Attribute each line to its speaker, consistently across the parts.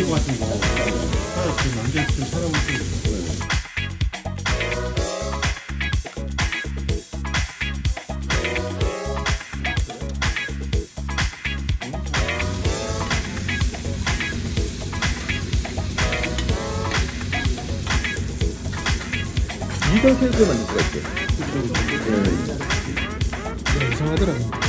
Speaker 1: 것 같은 거 하나 그 남자한테 좀 사라고 했거든요.
Speaker 2: 이걸 캐릭터 만들 수가. 네,
Speaker 3: 이상하더라고.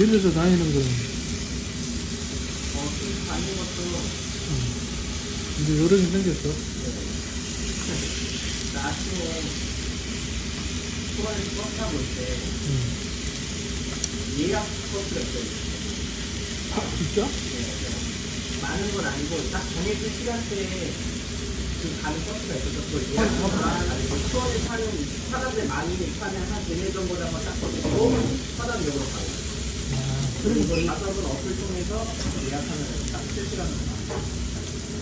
Speaker 3: 집에서 다니는 거. 이제 요령이 생겼어.
Speaker 4: 아침에 초반에 버스 타고 올때 예약 버스가 있어요.
Speaker 3: 아, 진짜?
Speaker 4: 많은 건 아니고 딱 정해진 시간대에 그 가는 버스가 있어서 그걸 예약하면 수원에 사는 사람들 많이 사는 한 대네 정거장만 딱 거치고 사단역으로 가요. 그리고 가서는 어플 통해서 예약하면 딱 실시간으로.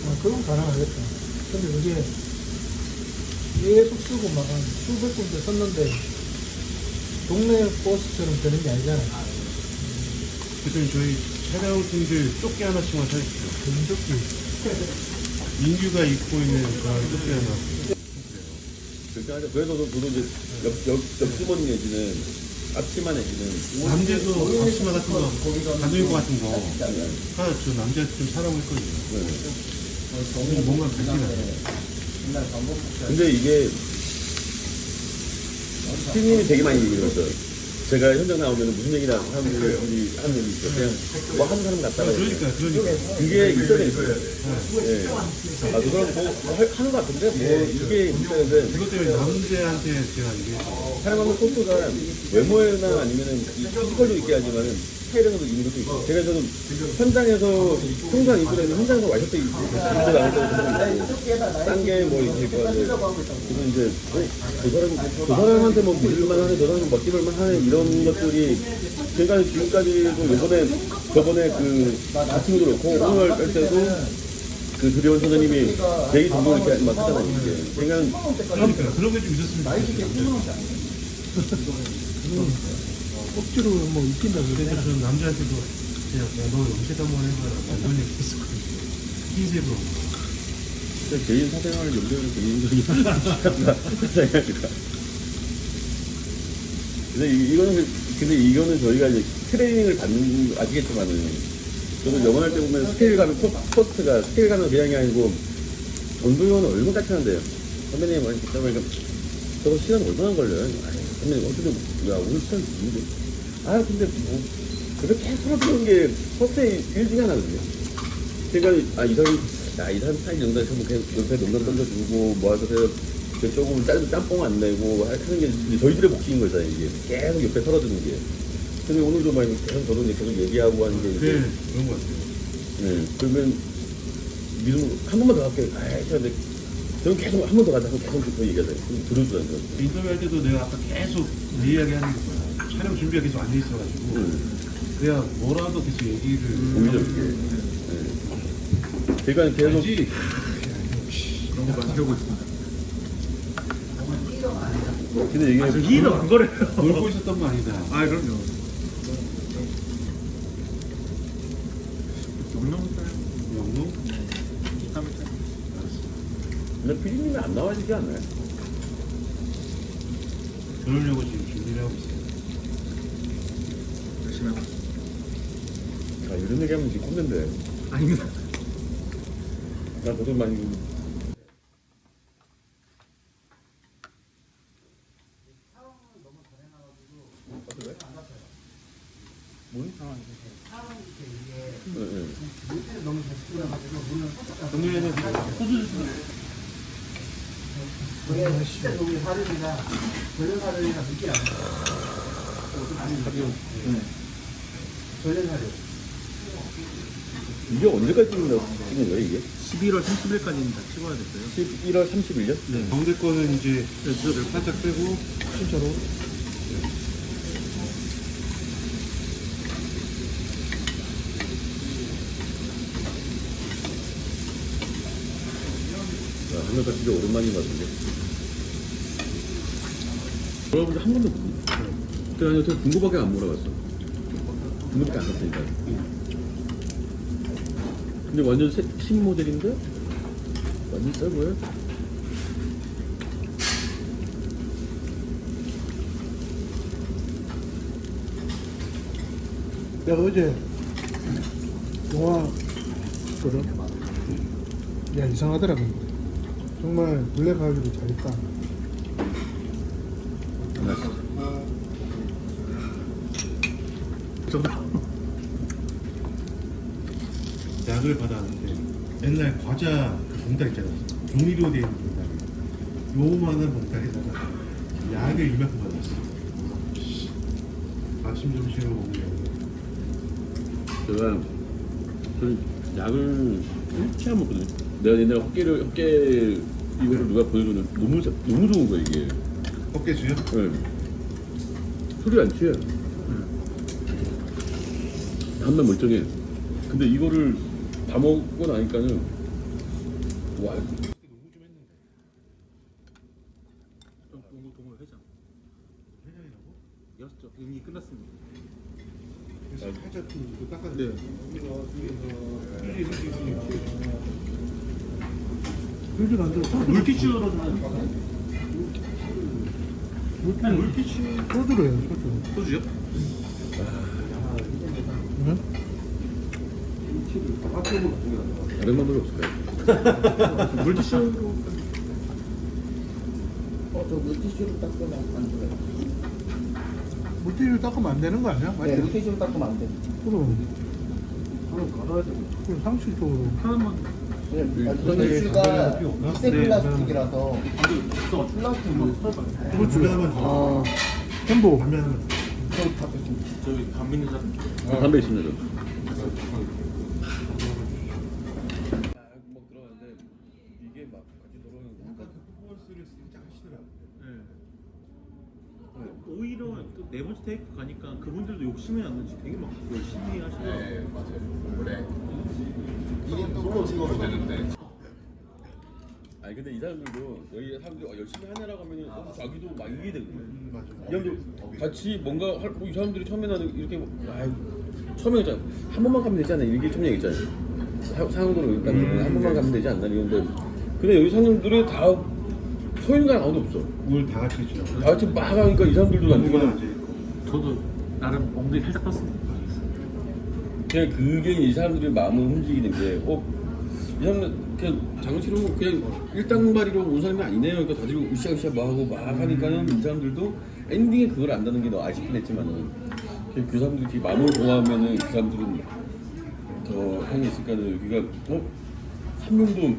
Speaker 3: 아, 그건 가능하겠다. 근데 그게 계속 쓰고 막한 수백 군데 썼는데 동네 버스처럼 되는 게 아니잖아.
Speaker 1: 그랬더니 저희 차량 팀들 조끼 하나씩만 사주십시오.
Speaker 3: 금조끼.
Speaker 1: 민규가 입고 있는 그 조끼 하나.
Speaker 2: 그렇게 하죠. 그래서 저도 이제 옆, 옆, 옆 주머니 내지는 앞치마 내지는
Speaker 1: 남자도 앞치마 같은 거, 반들고 같은 거 하나 저 남자한테 좀 사라고 했거든요.
Speaker 2: 네.
Speaker 1: 뭔가 간지나요.
Speaker 2: 근데 이게 피디님이 되게 많이 얘기를 했어요. 제가 현장 나오면 무슨 얘기나 하는 분이 하는 얘기 있어요. 그냥 뭐 하는 사람 같다고.
Speaker 1: 그러니까, 그러니까.
Speaker 2: 그게 있어야 있어요. 네. 아, 그럼 뭐 할- 하는 것 같은데 뭐 이게 있어야돼
Speaker 1: 그것 때문에 남자한테 제가 얘기해서
Speaker 2: 사랑하는 코스가 외모나 아니면은 이 피지컬도 있게 하지만은 스타일에서도 있는 것도 있고 제가 저도 현장에서 평소한 인터넷은 현장에서 와이셔츠 입고 나올 때도 딴게뭐 있을 거 같아요 그래서 이제 어, 저 사람 저 사람한테 뭐 믿을만 하네 저 사람 멋질만 하네 이런 것들이 제가 지금까지도 이번에 저번에 그 아침도 그렇고 오늘 할 때도 그 드리온 선생님이 되게 종종 이렇게 막 하잖아요 이게 그러니까
Speaker 1: 그러니까 그런 게 좀 있었으면 좋겠어요.
Speaker 3: 억지로 뭐 웃긴다
Speaker 1: 그래서. 저는 남자한테도 그냥 야, 너 염색 한번 해봐라 완전 얘기했었거든요. 흰색으로.
Speaker 2: 진짜 개인 사생활을 연결해서 개인적인 사생활이라. 근데 이- 이거는 근데 이거는 저희가 이제 트레이닝을 받는 거 아시겠지만은 저도 영어할 때 보면 스케일 가면 포- 포스트가 스케일 가면 그냥이 아니고 전도요는 얼마 까칠한데요. 선배님 많이 듣다 보니까 저거 시간 얼마나 걸려요? 아니, 선배님 어떻게 야 오늘 시간 있는데? 아 근데 뭐 그렇게 서러뜨는 게 포스트의 일 중에 하나거든요. 그러니까 아이 사람이 야이 사람 사이 영상 좀 그냥 옆에 농담 던져주고 뭐 하세요 그 조금 짬, 짬뽕 안 내고 하는 게 저희들의 몫인 거잖아요 이게 계속 옆에 털어드는 게 근데 오늘도 막 계속 저도 이제 계속 얘기하고 하는 게 이제
Speaker 1: 그런 것 같아요.
Speaker 2: 네 그러면 믿음 한 번만 더 할게요 저 근데 저 저는 계속 한 번더 가자고 계속 그 얘기하잖아요. 그럼 들어주잖아요.
Speaker 1: 인터뷰할 때도 내가 아까 계속 내 이야기 하는 거야. 촬영 준비가 계속 안 돼 있어가지고.
Speaker 2: 응.
Speaker 1: 그래야 뭐라도 계속 얘기를.
Speaker 2: 오히려. 네. 그러니까 계속
Speaker 1: 알지?
Speaker 5: 그런 거 많이 배우고 있습니다.
Speaker 2: 근데 이게
Speaker 5: 이는 그거래요.
Speaker 1: 놀고 있었던 거 아니다.
Speaker 5: 아 그럼요. 영농살
Speaker 1: 영농?
Speaker 5: 이삼일살
Speaker 2: 근데 피디님이 안 나와지지 않아요?
Speaker 1: 그러려고 지금 준비를 하고 있어요.
Speaker 5: 열심히 하고.
Speaker 2: 아, 이런 얘기하면 지금 꼰대인데.
Speaker 5: 아닙니다.
Speaker 2: 나 고생 많이. 뭔 상황이세요?
Speaker 1: 작년에는 호주
Speaker 3: 그게 진짜 전련 느끼. 전련.
Speaker 2: 이게 언제까지 찍는 거예요, 이게?
Speaker 5: 11월 30일까지는 다 찍어야 됐어요.
Speaker 2: 11월 30일요?
Speaker 1: 네. 가운데 거는 이제 살짝 빼고
Speaker 3: 진짜로.
Speaker 2: 야, 한명다 진짜 오랜만인 것 같은데. 여러분들 한 번도 못 그때 아니요, 저 중고밖에 안 몰아봤어. 중고밖에 안 샀으니까. 근데 완전 새, 신 모델인데? 완전 새 보여?
Speaker 3: 내가 어제 영화 거든. 야 이상하더라 근데. 정말 블랙하기도 잘했다.
Speaker 5: 저도
Speaker 1: 약을 받았는데 옛날 과자 그 봉다리 있잖아요. 종이로 된 봉다리. 요만한 봉다리에다가 약을 이만큼 받았어. 아침 점심으로 먹는
Speaker 2: 제가, 저는 약을 일치 안 먹거든요. 내가 옛날에 헛개를, 헛개 이거를 누가 보여주는 너무, 자- 너무 좋은 거야, 이게.
Speaker 1: 꺾개수요?
Speaker 2: 네. 술이 안 취해. 한번 멀쩡해. 근데 이거를 다 먹고 나니까는 와
Speaker 5: 동호 동호 회장
Speaker 1: 회장이라고?
Speaker 5: 였죠. 이미 끝났습니다.
Speaker 1: 그래서 살짝 좀 이거 깎아줘.
Speaker 5: 네.
Speaker 3: 안 들어.
Speaker 5: 물티슈로 좀 물티슈
Speaker 3: 소주로 해요 소주.
Speaker 5: 소주요?
Speaker 3: 응?
Speaker 2: 다른 방법이 없을까요?
Speaker 5: 물티슈로
Speaker 6: 어, 저 물티슈로 닦으면 안 돼요.
Speaker 3: 물티슈 닦으면 안 되는 거 아니야?
Speaker 6: 네, 물티슈로 닦으면 안 돼요.
Speaker 3: 그럼
Speaker 6: 그럼 걸어야 돼요.
Speaker 3: 그럼 상식적으로.
Speaker 5: 하나만
Speaker 1: 없나?
Speaker 6: 미세
Speaker 1: 네,
Speaker 6: 플라스틱이라서 플라스틱으로.
Speaker 3: 아, 햄보.
Speaker 1: 반면 하면
Speaker 6: 저기 닦겠습니다.
Speaker 5: 저희 감민자
Speaker 2: 담배 있습니다. 저. 막 들어가는데 이게 막 같이 들어오는
Speaker 1: 약간 그 퍼포먼스를 살짝 하시더라고요.
Speaker 5: 네. 오히려 또 네 번째 테이크 가니까 그분들도 욕심이 안 나지 되게 막 열심히 하시더라고요.
Speaker 2: 아니 근데 이 사람들도 여기 사람들이 어, 열심히 하냐라고 하면은 어, 자기도 막 이게 되거든.
Speaker 1: 음, 맞아.
Speaker 2: 이 사람들 같이 뭔가 할, 뭐이 사람들이 처음에는 이렇게 아 처음에 있잖아 한 번만 가면 되지 않나 이게 처음 얘기했잖아요. 사- 상도로 일단
Speaker 1: 음,
Speaker 2: 한 번만
Speaker 1: 네.
Speaker 2: 가면 되지 않나 이런데 근데 여기 사람들이 다 서인가 아무도 없어.
Speaker 1: 물다 같이 있죠.
Speaker 2: 다 같이 막 하니까 이 사람들도 되거든.
Speaker 5: 저도 나름 엉덩이 살짝 떴습니다.
Speaker 2: 그냥 그게 이 사람들의 마음을 움직이는 게, 어, 이 사람들 그냥 장치로 그냥 일당발이로 온 사람이 아니네요. 그러니까 다들 으쌰으쌰 뭐 하고 막 하니까는 이 사람들도 엔딩에 그걸 안다는 게 너 아쉽긴 했지만은 그 사람들이 이렇게 마음을 좋아하면은 그 사람들은 더 향이 있을까는 여기가 어? 한 명도